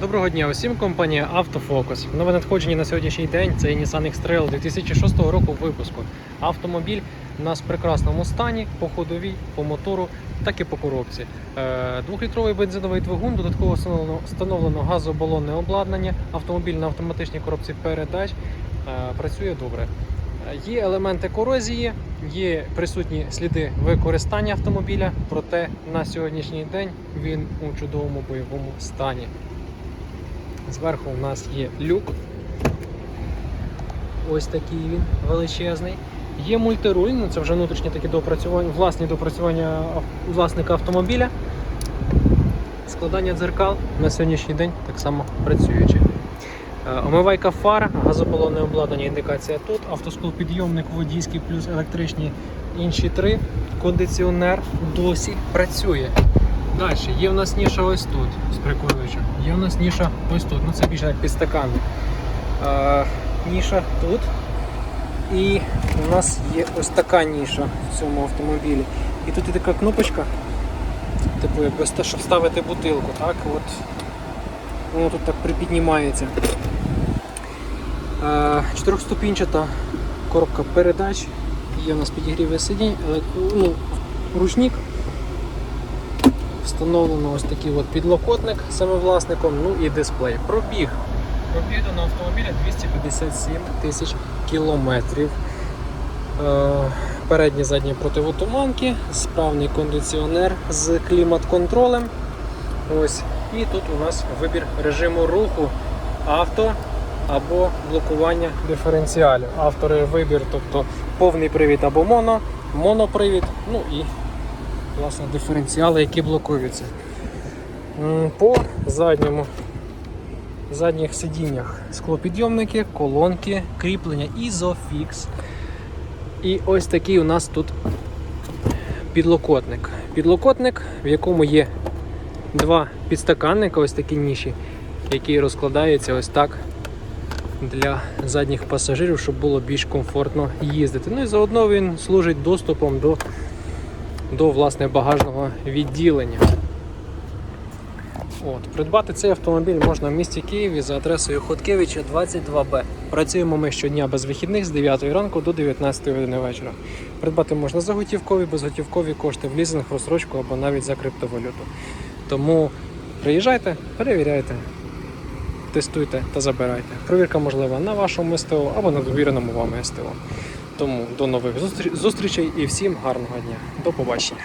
Доброго дня усім, компанія Автофокус. Нове надходження на сьогоднішній день це Nissan X-Trail 2006 року випуску. Автомобіль у нас в прекрасному стані по ходовій, по мотору, так і по коробці. Е, Двохлітровий бензиновий двигун, додатково встановлено, газобалонне обладнання, автомобіль на автоматичній коробці передач. Е, Працює добре. Є елементи корозії, є присутні сліди використання автомобіля, проте на сьогоднішній день він у чудовому бойовому стані. Зверху у нас є люк. Ось такий він величезний. Є мультируль, ну це вже внутрішні такі допрацювання, власні допрацювання власника автомобіля. Складання дзеркал на сьогоднішній день так само працюючи. Е, Омивайка фар, газобалонне обладнання, індикація тут, автосклопідйомник водійський плюс електричні інші три. Кондиціонер досі працює. Далі, є в нас ніша ось тут з прикурювачем. Є в нас ніша ось тут. Ну це більше як підстаканник. Е, ніша тут. І у нас є ось така ніша в цьому автомобілі. І тут є така кнопочка, типу ста- щоб ставити бутилку. Так? От. Воно тут так припіднімається. Чотирьохступінчата коробка передач. Є у нас підігріве сидінь, ну, ручник. Встановлено ось такий от підлокотник самим власником, ну і дисплей. Пробіг. Пробіг на автомобіля 257 тисяч кілометрів. Е, Передні задні противотуманки, справний кондиціонер з клімат-контролем. Ось. І тут у нас вибір режиму руху авто або блокування диференціалів. Автори вибір, тобто повний привід або моно, монопривід, ну і власне диференціали, які блокуються. По задньому задніх сидіннях склопідйомники, колонки, кріплення Isofix. І ось такий у нас тут підлокотник. Підлокотник, в якому є два підстаканника, ось такі ніші, які розкладаються ось так для задніх пасажирів, щоб було більш комфортно їздити. Ну і заодно він служить доступом до, до власне, багажного відділення. От, придбати цей автомобіль можна в місті Києві за адресою Хоткевича 22Б. Працюємо ми щодня без вихідних з 9 ранку до 19 години вечора. Придбати можна за готівкові, безготівкові кошти в лізинг, розсрочку або навіть за криптовалюту. Тому приїжджайте, перевіряйте, тестуйте та забирайте. Провірка можлива на вашому СТО або на довіреному вами СТО. Тому до нових зустрі- зустрічей і всім гарного дня. До побачення.